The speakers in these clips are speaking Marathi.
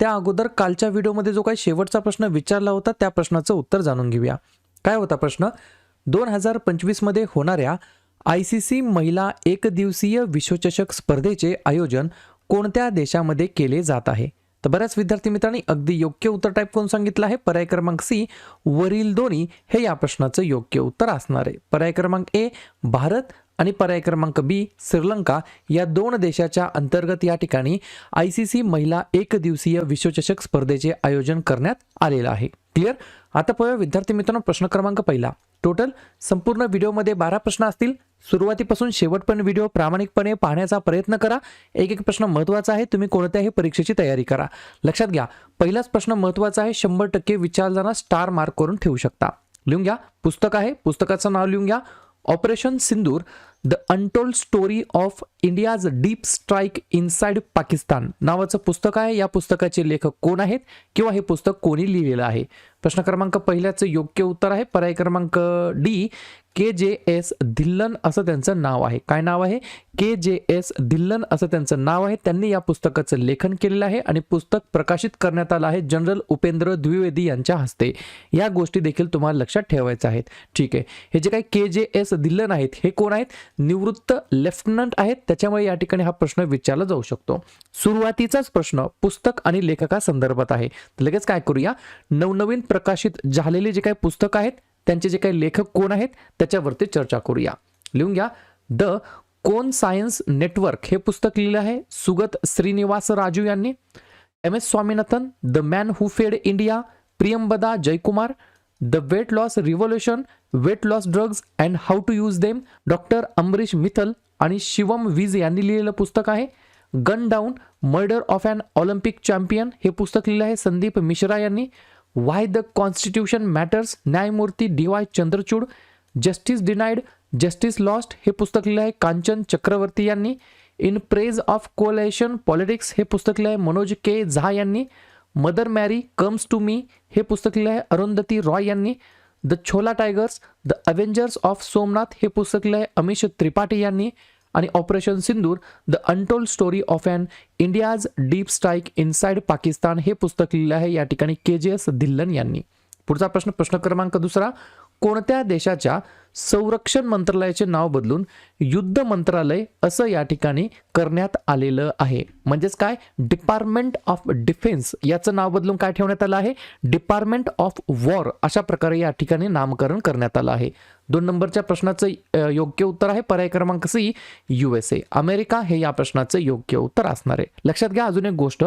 त्या अगोदर कालच्या व्हिडिओमध्ये जो काही शेवटचा प्रश्न विचारला होता त्या प्रश्नाचं उत्तर जाणून घेऊया. काय होता प्रश्न? दोन हजार पंचवीसमध्ये होणाऱ्या आय सी सी महिला एकदिवसीय विश्वचषक स्पर्धेचे आयोजन कोणत्या देशामध्ये केले जात आहे? तर बऱ्याच विद्यार्थी मित्रांनी अगदी योग्य उत्तर टाईप करून सांगितलं आहे. पर्याय क्रमांक सी वरील दोन्ही हे या प्रश्नाचं योग्य उत्तर असणार आहे. पर्याय क्रमांक ए भारत आणि पर्याय क्रमांक बी श्रीलंका या दोन देशाच्या अंतर्गत या ठिकाणी आय सी सी महिला एक दिवसीय विश्वचषक स्पर्धेचे आयोजन करण्यात आलेलं आहे. क्लिअर आता पाहूया विद्यार्थी मित्रांनो प्रश्न क्रमांक पहिला. टोटल संपूर्ण व्हिडिओमध्ये बारा प्रश्न असतील. सुरुवातीपासून शेवटपर्यंत व्हिडिओ प्रामाणिकपणे पाहण्याचा प्रयत्न करा. एक एक प्रश्न महत्त्वाचा आहे तुम्ही कोणत्याही परीक्षेची तयारी करा. लक्षात घ्या पहिलाच प्रश्न महत्त्वाचा आहे शंभर टक्के विचारताना स्टार मार्क करून ठेवू शकता. लिहून घ्या पुस्तक आहे पुस्तकाचं नाव लिहून घ्या. Operation Sindoor the untold story of India's deep strike inside Pakistan नावाचं पुस्तक आहे. या पुस्तकाचे लेखक कोण आहेत किंवा हे पुस्तक कोणी लिहिलेलं आहे? प्रश्न क्रमांक पहिल्याचं योग्य उत्तर आहे. पर्याय क्रमांक डी के जे एस धिल्लन असं त्यांचं नाव आहे. काय नाव आहे? के जे एस धिल्लन असं त्यांचं नाव आहे. त्यांनी या पुस्तकाचं लेखन केलेलं आहे आणि पुस्तक प्रकाशित करण्यात आलं आहे जनरल उपेंद्र द्विवेदी यांच्या हस्ते. या गोष्टी देखील तुम्हाला लक्षात ठेवायच्या आहेत. ठीक आहे. हे जे काही के जे एस धिल्लन आहेत हे कोण आहेत? निवृत्त लेफ्टनंट आहेत. त्याच्यामुळे या ठिकाणी हा प्रश्न विचारला जाऊ शकतो. सुरुवातीचाच प्रश्न पुस्तक आणि लेखका संदर्भात आहे लगेच काय करूया? नवनवीन प्रकाशित झालेले जे काही पुस्तक आहेत त्यांचे जे काही लेखक कोण आहेत त्याच्यावरती चर्चा करूया. लिहून घ्या. द कोन सायन्स नेटवर्क हे पुस्तक लिहिलं आहे सुगत श्रीनिवास राजू यांनी. M. S. Swaminathan the man who fed India Priyambada Jayakumar the weight loss revolution weight loss drugs and how to use them doctor Amrish Mithal आणि शिवम विज यांनी लिहिलेलं पुस्तक आहे. Gun down murder of an Olympic champion हे पुस्तक लिहिलं आहे संदीप मिश्रा यांनी. वाय द कॉन्स्टिट्यूशन मॅटर्स न्यायमूर्ती D Y Chandrachud justice denied justice lost हे पुस्तक लिहिलं आहे. कांचन चक्रवर्ती यांनी. In praise of coalition politics हे पुस्तक लिहिलं आहे. मनोज के झा यांनी. Mother Mary comes to me हे पुस्तक लिहिलं आहे. अरुंधती रॉय यांनी. The Chola tigers the avengers of Somnath हे पुस्तक लिहिलं आहे. अमिश त्रिपाठी यांनी. आणि operation Sindoor the untold story of an India's deep strike inside Pakistan हे पुस्तक लिहिलं आहे. या ठिकाणी के जे एस धिल्लन यांनी. पुढचा प्रश्न प्रश्न क्रमांक दुसरा कोणत्या देशाच्या संरक्षण मंत्रालयाचे नाव बदलून युद्ध मंत्रालय असं या ठिकाणी करण्यात आलेलं आहे? म्हणजेच काय? डिपार्टमेंट ऑफ डिफेन्स याचं नाव बदलून काय ठेवण्यात आलं आहे? डिपार्टमेंट ऑफ वॉर अशा प्रकारे या ठिकाणी नामकरण करण्यात आलं आहे. दोन नंबरच्या प्रश्नाचं योग्य उत्तर आहे. पर्याय क्रमांक C U S A America हे या प्रश्नाचं योग्य उत्तर असणार आहे. लक्षात घ्या अजून एक गोष्ट.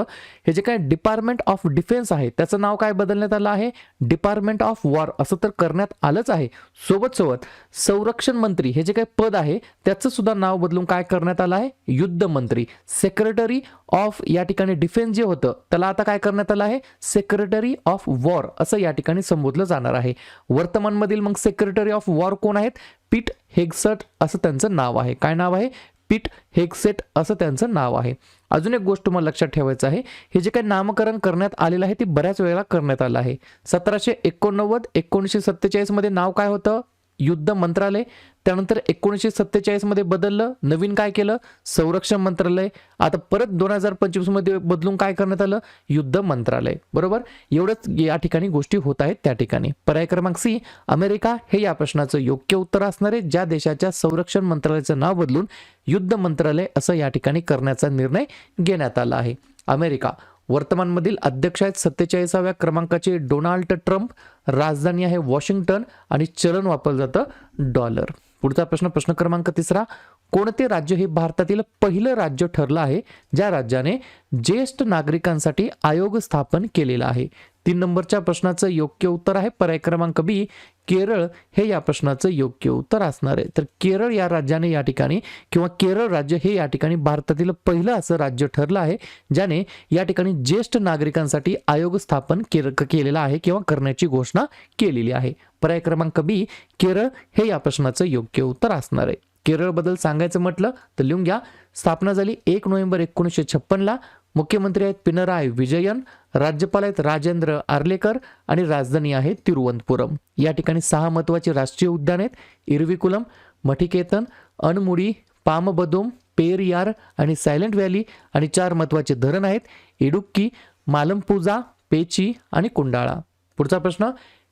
हे जे काय डिपार्टमेंट ऑफ डिफेन्स आहे त्याचं नाव काय बदलण्यात आलं आहे? डिपार्टमेंट ऑफ वॉर असं तर करण्यात आलंच आहे. सोबत सोबत संरक्षण मंत्री हे जे काही पद आहे त्याचं सुद्धा नाव बदलून काय करण्यात आलं आहे? युद्ध मंत्री सेक्रेटरी ऑफ या ठिकाणी डिफेन्स जे होतं त्याला आता काय करण्यात आलं आहे? सेक्रेटरी ऑफ वॉर असं या ठिकाणी संबोधलं जाणार आहे. वर्तमानमधील मग सेक्रेटरी ऑफ वॉर कोण आहेत? पीट हेक्सट असं त्यांचं नाव आहे. काय नाव आहे? पीट हेक्सेट असं त्यांचं नाव आहे. अजून एक गोष्ट मला लक्षात ठेवायचं आहे. हे जे काही नामकरण करण्यात आलेलं आहे ते बऱ्याच वेळेला करण्यात आलं आहे. सतराशे एकोणनव्वद एकोणीसशे सत्तेचाळीसमध्ये नाव काय होतं? युद्ध मंत्रालय त्यानंतर एकोणीसशे सत्तेचाळीसमध्ये बदललं नवीन काय केलं? संरक्षण मंत्रालय. आता परत दोन हजार पंचवीसमध्ये बदलून काय करण्यात आलं? युद्ध मंत्रालय. बरोबर? एवढंच या ठिकाणी गोष्टी होत आहेत त्या ठिकाणी. पर्याय क्रमांक सी अमेरिका हे या प्रश्नाचं योग्य उत्तर असणार आहे ज्या देशाच्या संरक्षण मंत्रालयाचं नाव बदलून युद्ध मंत्रालय असं या ठिकाणी करण्याचा निर्णय घेण्यात आला आहे. अमेरिका. वर्तमानमधील अध्यक्ष आहेत सत्तेचाळीसाव्या क्रमांकाचे डोनाल्ड ट्रम्प राजधानी आहे वॉशिंग्टन आणि चलन वापरलं जातं डॉलर. पुढचा प्रश्न प्रश्न क्रमांक तिसरा कोणते राज्य हे भारतातील पहिलं राज्य ठरलं आहे ज्या राज्याने ज्येष्ठ नागरिकांसाठी आयोग स्थापन केलेला आहे? तीन नंबरच्या प्रश्नाचं योग्य उत्तर आहे. पर्याय क्रमांक बी केरळ हे या प्रश्नाचं योग्य उत्तर असणार आहे. तर केरळ या राज्याने या ठिकाणी किंवा केरळ राज्य हे या ठिकाणी भारतातील पहिलं असं राज्य ठरलं आहे ज्याने या ठिकाणी ज्येष्ठ नागरिकांसाठी आयोग स्थापन केर केलेला आहे किंवा करण्याची घोषणा केलेली आहे. पर्याय क्रमांक बी केरळ हे या प्रश्नाचं योग्य उत्तर असणार आहे. केरळबद्दल सांगायचं म्हटलं तर लिहून घ्या. स्थापना झाली एक नोव्हेंबर एकोणीसशे छप्पनला. मुख्यमंत्री आहेत पिनराय विजयन. राज्यपाल आहेत राजेंद्र आर्लेकर आणि राजधानी आहे तिरुवनंतपुरम. या ठिकाणी सहा महत्त्वाचे राष्ट्रीय उद्यान आहेत. इरविकुलम मठिकेतन अनमुडी पामबदोम पेरियार आणि सायलेंट व्हॅली आणि चार महत्त्वाचे धरण आहेत. इडुक्की मालमपूजा पेची आणि कुंडाळा. पुढचा प्रश्न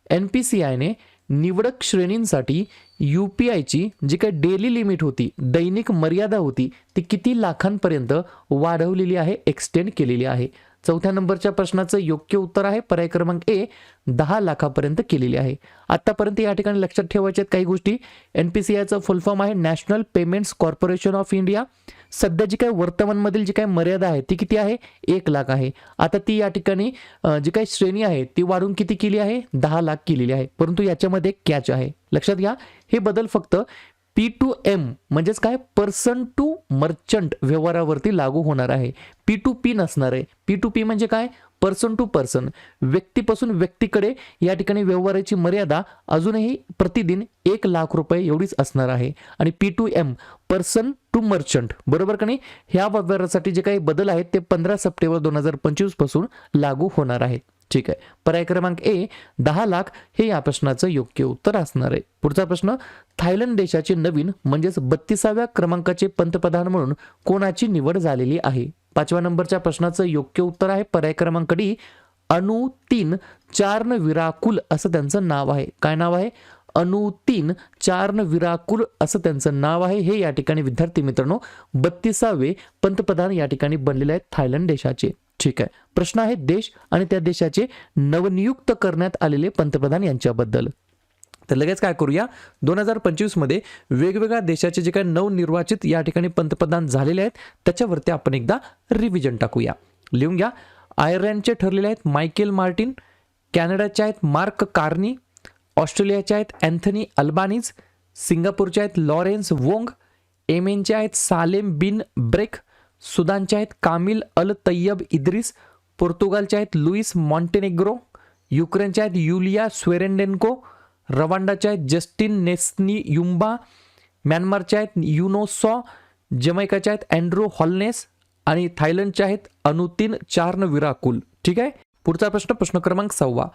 एन पी सी आयने निवडक श्रेणींसाठी यू पी आयची जी काही डेली लिमिट होती दैनिक मर्यादा होती ती किती लाखांपर्यंत वाढवलेली आहे एक्सटेंड केलेली आहे? चौथ्या नंबरच्या प्रश्नाचं योग्य उत्तर आहे. पर्याय क्रमांक ए दहा लाखापर्यंत केलेली आहे. आतापर्यंत या ठिकाणी लक्षात ठेवायच्या आहेत काही गोष्टी. एन पी सी आयचं फुल फॉर्म आहे national payments corporation of India. सध्या जी काही वर्तमानमधील जी काही मर्यादा आहे ती किती आहे? एक लाख आहे. आता ती या ठिकाणी जी काही श्रेणी आहे ती वाढून किती केली आहे? दहा लाख केलेली आहे. परंतु याच्यामध्ये कॅच आहे. लक्षात घ्या. हे बदल फक्त पी टू एम म्हणजेच काय? पर्सन टू मर्चंट व्यवहारावरती लागू होणार आहे. पी टू पी नसणार आहे. पी टू पी म्हणजे काय? पर्सन टू पर्सन व्यक्तीपासून व्यक्तीकडे या ठिकाणी व्यवहाराची मर्यादा अजूनही प्रतिदिन एक लाख रुपये एवढीच असणार आहे. आणि P to M person to merchant बरोबर का नाही? ह्या व्यवहारासाठी जे काही बदल आहेत ते पंधरा सप्टेंबर दोन हजार पंचवीसपासून लागू होणार आहेत. ठीक आहे. पर्याय क्रमांक ए दहा लाख हे या प्रश्नाचं योग्य उत्तर असणार आहे. पुढचा प्रश्न थायलंड देशाचे नवीन म्हणजेच बत्तीसाव्या क्रमांकाचे पंतप्रधान म्हणून कोणाची निवड झालेली आहे? पाचव्या नंबरच्या प्रश्नाचं योग्य उत्तर आहे पर्याय क्रमांक डी अनु तीन चार्न विराकुल असं त्यांचं नाव आहे. काय नाव आहे? अनु तीन चार्न विराकुल असं त्यांचं नाव आहे. हे या ठिकाणी विद्यार्थी मित्रांनो बत्तीसावे पंतप्रधान या ठिकाणी बनलेले आहेत थायलंड देशाचे. ठीक आहे. प्रश्न आहे देश आणि त्या देशाचे नवनियुक्त करण्यात आलेले पंतप्रधान यांच्याबद्दल. तर लगेच काय करूया? दोन हजार पंचवीसमध्ये वेगवेगळ्या देशाचे जे काही नवनिर्वाचित या ठिकाणी पंतप्रधान झालेले आहेत त्याच्यावरती आपण एकदा रिव्हिजन टाकूया. लिहून घ्या. आयर्लंडचे ठरलेले आहेत मायकेल मार्टिन कॅनडाचे आहेत मार्क कार्नी ऑस्ट्रेलियाचे आहेत अँथनी अल्बानीज सिंगापूरचे आहेत लॉरेन्स वोंग एमेनचे आहेत सालेम बिन ब्रेक सुदानचे आहेत कामिल अल तय्यब इद्रिस पोर्तुगालचे आहेत लुईस मॉन्टेनेग्रो युक्रेनचे आहेत युलिया स्वेरेंडेन्को रवांडाचे आहेत जस्टिन नेस्नी युम्बा म्यानमारचे आहेत युनोसॉ जमैकाचे आहेत अँड्रो हॉलनेस आणि थायलंडचे आहेत अनुतीन चार्न विराकुल ठीक आहे? पुढचा प्रश्न प्रश्न क्रमांक सव्वा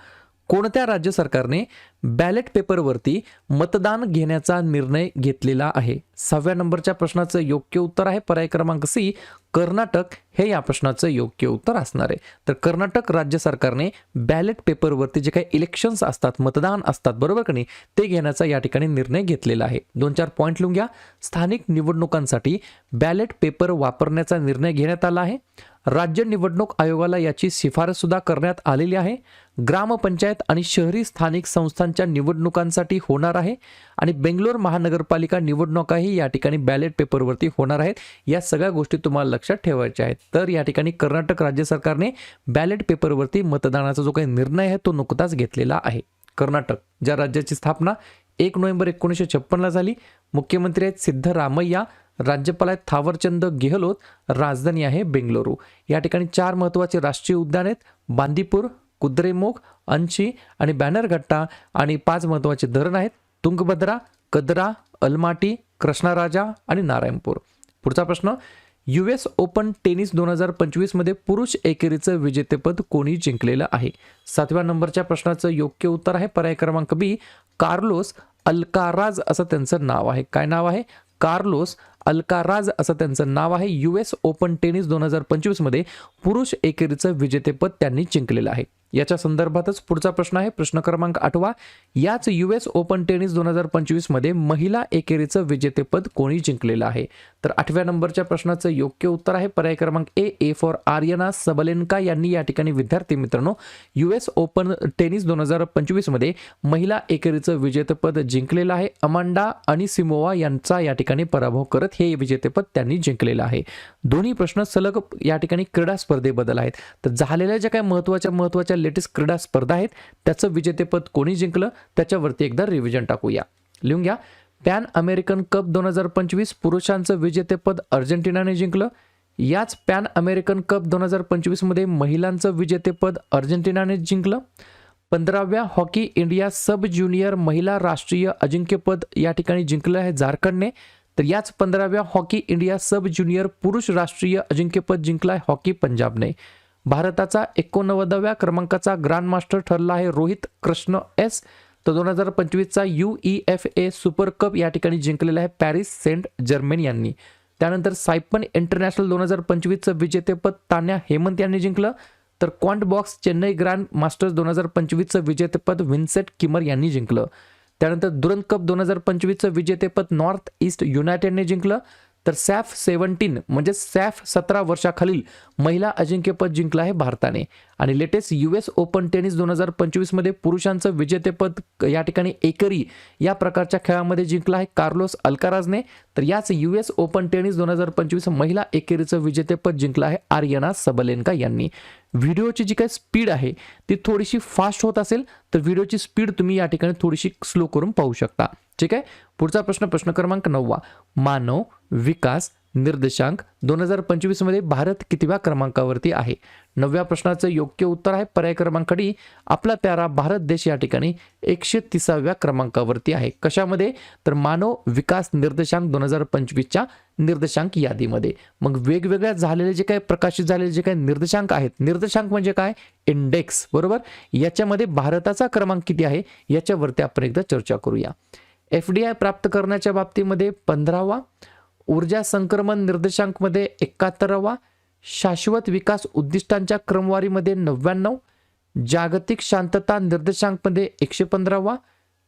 कोणत्या राज्य सरकारने बॅलेट पेपरवरती मतदान घेण्याचा निर्णय घेतलेला आहे? सहाव्या नंबरच्या प्रश्नाचं योग्य उत्तर आहे पर्याय क्रमांक सी कर्नाटक. हे या प्रश्नाचं योग्य उत्तर असणार आहे. तर कर्नाटक राज्य सरकारने बॅलेट पेपरवरती जे काही इलेक्शन्स असतात मतदान असतात बरोबर का नाही? ते घेण्याचा या ठिकाणी निर्णय घेतलेला आहे. दोन चार पॉईंट लिहून घ्या. स्थानिक निवडणुकांसाठी बॅलेट पेपर वापरण्याचा निर्णय घेण्यात आला आहे. राज्य निवडणूक आयोगाला याची शिफारस सुद्धा करण्यात आलेली आहे. ग्रामपंचायत आणि शहरी स्थानिक संस्थांच्या निवडणुकांसाठी होणार आहे आणि बेंगलोर महानगरपालिका निवडणुकाही या ठिकाणी बॅलेट पेपरवरती होणार आहेत. या सगळ्या गोष्टी तुम्हाला लक्षात ठेवायच्या आहेत. तर या ठिकाणी कर्नाटक राज्य सरकारने बॅलेट पेपरवरती मतदानाचा जो काही निर्णय आहे तो नुकताच घेतलेला आहे. कर्नाटक ज्या राज्याची स्थापना एक नोव्हेंबर एकोणीसशे छप्पनला झाली मुख्यमंत्री आहेत सिद्धरामय्या राज्यपाल आहेत थावरचंद गेहलोत राजधानी आहे बेंगलुरू. या ठिकाणी चार महत्त्वाचे राष्ट्रीय उद्यान आहेत. बांदीपूर कुद्रेमुख अंशी आणि बॅनरघट्टा आणि पाच महत्त्वाचे धरण आहेत. तुंगभद्रा कदरा अलमाटी कृष्णाराजा आणि नारायणपूर. पुढचा प्रश्न यू एस ओपन टेनिस दोन हजार पंचवीसमध्ये पुरुष एकेरीचं विजेतेपद कोणी जिंकलेलं आहे? सातव्या नंबरच्या प्रश्नाचं योग्य उत्तर आहे पर्याय क्रमांक बी कार्लोस अल्काराज असं त्यांचं नाव आहे. काय नाव आहे? कार्लोस अल्काराज असं त्यांचं नाव आहे. यू एस ओपन टेनिस दोन हजार पंचवीसमध्ये पुरुष एकेरीचं विजेतेपद त्यांनी जिंकलेलं आहे. याच्या संदर्भातच पुढचा प्रश्न आहे. प्रश्न क्रमांक आठवा. याच यू एस ओपन टेनिस दोन हजार पंचवीसमध्ये महिला एकेरीचं विजेतेपद कोणी जिंकलेलं आहे? तर आठव्या नंबरच्या प्रश्नाचं योग्य उत्तर आहे. पर्याय क्रमांक ए ए फॉर आर्यना सबलेनका यांनी या ठिकाणी विद्यार्थी मित्रांनो यू एस ओपन टेनिस दोन हजार पंचवीसमध्ये महिला एकेरीचं विजेतेपद जिंकलेलं आहे. अमांडा आणि सिमोवा यांचा या ठिकाणी पराभव करत हे विजेतेपद त्यांनी जिंकलेलं आहे. दोन्ही प्रश्न सलग या ठिकाणी क्रीडा स्पर्धेबद्दल आहेत. तर झालेल्या ज्या काही महत्त्वाच्या महत्त्वाच्या लेटेस्ट क्रीडा स्पर्धा आहेत त्याचं विजेतेपद कोणी जिंकलं त्याच्यावरती एकदा रिव्हिजन टाकूया. लिहून घ्या. पॅन अमेरिकन कप दोन हजार पंचवीस पुरुषांचं विजेतेपद अर्जेंटिनाने जिंकलं. याच पॅन अमेरिकन कप दोन हजार पंचवीसमध्ये महिलांचं विजेतेपद अर्जेंटिनाने जिंकलं. पंधराव्या हॉकी इंडिया सब ज्युनियर महिला राष्ट्रीय अजिंक्यपद या ठिकाणी जिंकलं आहे झारखंडने. तर याच पंधराव्या हॉकी इंडिया सब ज्युनियर पुरुष राष्ट्रीय अजिंक्यपद जिंकलाय हॉकी पंजाबने. भारताचा एकोणनव्वदाव्या क्रमांकाचा ग्रँड मास्टर ठरला आहे रोहित कृष्ण एस. तर दोन हजार पंचवीसचा U E F A super cup या ठिकाणी जिंकलेला आहे पॅरिस सेंट जर्मन यांनी. त्यानंतर सायपन इंटरनॅशनल दोन हजार पंचवीसचं विजेतेपद तान्या हेमंत यांनी जिंकलं. तर quant box Chennai grand masters दोन हजार पंचवीसचं विजेतेपद विन्सेट किमर यांनी जिंकलं. त्यानंतर दुरंत कप दोन हजार पंचवीसचं विजेतेपद नॉर्थ ईस्ट युनायटेडने जिंकलं. तर सॅफ सेव्हन्टीन म्हणजे सॅफ सतरा वर्षाखालील महिला अजिंक्यपद जिंकलं आहे भारताने. आणि latest U S open tennis दोन हजार पंचवीसमध्ये पुरुषांचं विजेतेपद या ठिकाणी एकरी या प्रकारच्या खेळामध्ये जिंकलं आहे कार्लोस अल्काराजने. तर याच यू एस ओपन टेनिस दोन हजार पंचवीस महिला एकेरीचं विजेतेपद जिंकलं आहे आर्यना सबलेनका यांनी. व्हिडिओची जी काही स्पीड आहे ती थोडीशी फास्ट होत असेल तर व्हिडिओची स्पीड तुम्ही या ठिकाणी थोडीशी स्लो करून पाहू शकता. ठीक आहे? पुढचा प्रश्न प्रश्न क्रमांक नववा. मानव विकास निर्देशांक दोन हजार पंचवीसमध्ये भारत कितव्या क्रमांकावरती आहे? नवव्या प्रश्नाचं योग्य उत्तर आहे पर्याय क्रमांक डी आपला प्यारा भारत देश या ठिकाणी एकशे तिसाव्या क्रमांकावरती आहे. कशामध्ये? तर मानव विकास निर्देशांक दोन हजार पंचवीसच्या निर्देशांक यादीमध्ये. मग वेगवेगळ्या झालेले जे काही प्रकाशित झालेले जे काही निर्देशांक आहेत निर्देशांक म्हणजे काय? इंडेक्स बरोबर? याच्यामध्ये भारताचा क्रमांक किती आहे? याच्यावरती आपण एकदा चर्चा करूया. एफ डी आय प्राप्त करण्याच्या बाबतीमध्ये पंधरावा ऊर्जा संक्रमण निर्देशांकमध्ये एकाहत्तरावा शाश्वत विकास उद्दिष्टांच्या क्रमवारीमध्ये नव्याण्णव जागतिक शांतता निर्देशांकमध्ये एकशे पंधरावा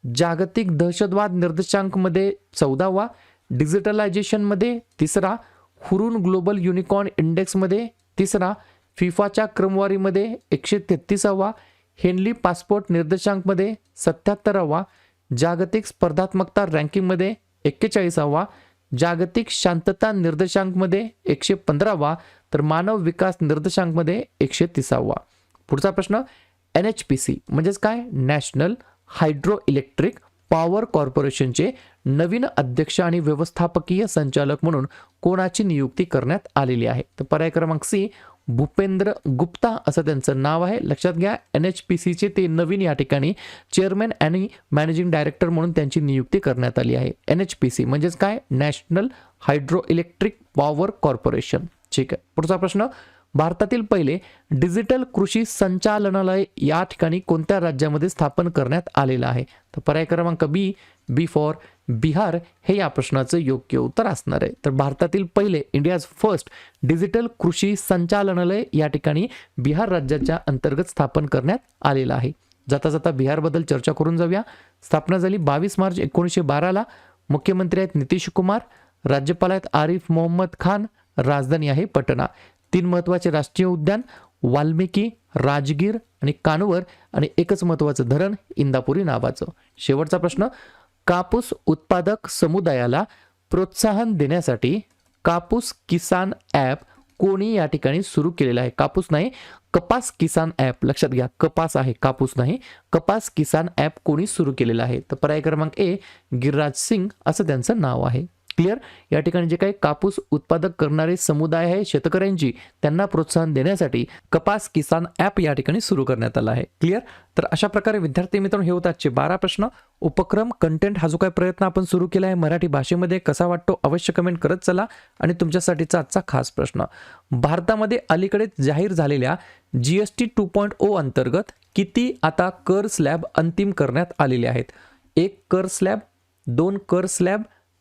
जागतिक दहशतवाद निर्देशांकमध्ये चौदावा डिजिटलायझेशनमध्ये तिसरा हुरून ग्लोबल युनिकॉर्न इंडेक्समध्ये तिसरा फिफाच्या क्रमवारीमध्ये एकशे तेहतीसावा हेनली पासपोर्ट निर्देशांकमध्ये सत्याहत्तरावा जागतिक स्पर्धात्मकता रँकिंगमध्ये एक्केचाळीसावा जागतिक शांतता निर्देशांकमध्ये एकशे पंधरावा तर मानव विकास निर्देशांकमध्ये एकशे तिसावा. पुढचा प्रश्न एन एच पी सी म्हणजेच काय? नॅशनल हायड्रो इलेक्ट्रिक पॉवर कॉर्पोरेशनचे नवीन अध्यक्ष आणि व्यवस्थापकीय संचालक म्हणून कोणाची नियुक्ती करण्यात आलेली आहे? तर पर्याय क्रमांक सी भूपेंद्र गुप्ता असं त्यांचं नाव आहे. लक्षात घ्या एन एच पी सीचे ते नवीन या ठिकाणी चेअरमॅन आणि मॅनेजिंग डायरेक्टर म्हणून त्यांची नियुक्ती करण्यात आली आहे. एन एच पी सी म्हणजेच काय? National hydro electric power corporation ठीक आहे. पुढचा प्रश्न भारतातील पहिले डिजिटल कृषी संचालनालय या ठिकाणी कोणत्या राज्यामध्ये स्थापन करण्यात आलेलं आहे? तर पर्याय क्रमांक बी बी फॉर बिहार हे या प्रश्नाचं योग्य उत्तर असणार आहे. तर भारतातील पहिले इंडियाज फर्स्ट डिजिटल कृषी संचालनालय या ठिकाणी बिहार राज्याच्या अंतर्गत स्थापन करण्यात आलेलं आहे. जाता जाता बिहारबद्दल चर्चा करून जाऊया. स्थापना झाली बावीस मार्च एकोणीसशे बाराला. मुख्यमंत्री आहेत नितीश कुमार राज्यपाल आहेत आरिफ मोहम्मद खान राजधानी आहे पटना. तीन महत्त्वाचे राष्ट्रीय उद्यान वाल्मिकी राजगीर आणि कानवर आणि एकच महत्त्वाचं धरण इंदापुरी नावाचं. शेवटचा प्रश्न कापूस उत्पादक समुदायाला प्रोत्साहन देण्यासाठी कापूस किसान ॲप कोणी या ठिकाणी सुरू केलेलं आहे? कापूस नाही कपास किसान ॲप. लक्षात घ्या कपास आहे कापूस नाही. कपास किसान ॲप कोणी सुरू केलेलं आहे? तर पर्याय क्रमांक ए गिरिराज सिंग असं त्यांचं नाव आहे. क्लिअर या ठिकाणी जे काही कापूस उत्पादक करणारे समुदाय आहे शेतकऱ्यांची त्यांना प्रोत्साहन देण्यासाठी कपास किसान ॲप या ठिकाणी सुरू करण्यात आला आहे. क्लिअर तर अशा प्रकारे विद्यार्थी मित्रांनो हे होतात आजचे बारा प्रश्न. उपक्रम कंटेंट हा जो काही प्रयत्न आपण सुरू केला आहे मराठी भाषेमध्ये कसा वाटतो अवश्य कमेंट करत चला. आणि तुमच्यासाठीचा आजचा खास प्रश्न. भारतामध्ये अलीकडेच जाहीर झालेल्या G S T two point O अंतर्गत किती आता कर स्लॅब अंतिम करण्यात आलेले आहेत? एक कर स्लॅब दोन कर स्लॅब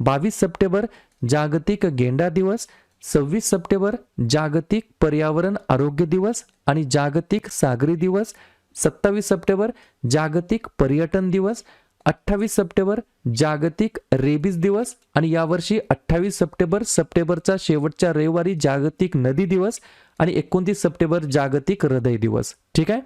बावीस सप्टेंबर जागतिक गेंडा दिवस सव्वीस सप्टेंबर जागतिक पर्यावरण आरोग्य दिवस आणि जागतिक सागरी दिवस सत्तावीस सप्टेंबर जागतिक पर्यटन दिवस अठ्ठावीस सप्टेंबर जागतिक रेबीज दिवस आणि यावर्षी अठ्ठावीस सप्टेंबर सप्टेंबरचा शेवटच्या रविवारी जागतिक नदी दिवस आणि एकोणतीस सप्टेंबर जागतिक हृदय दिवस. ठीक आहे?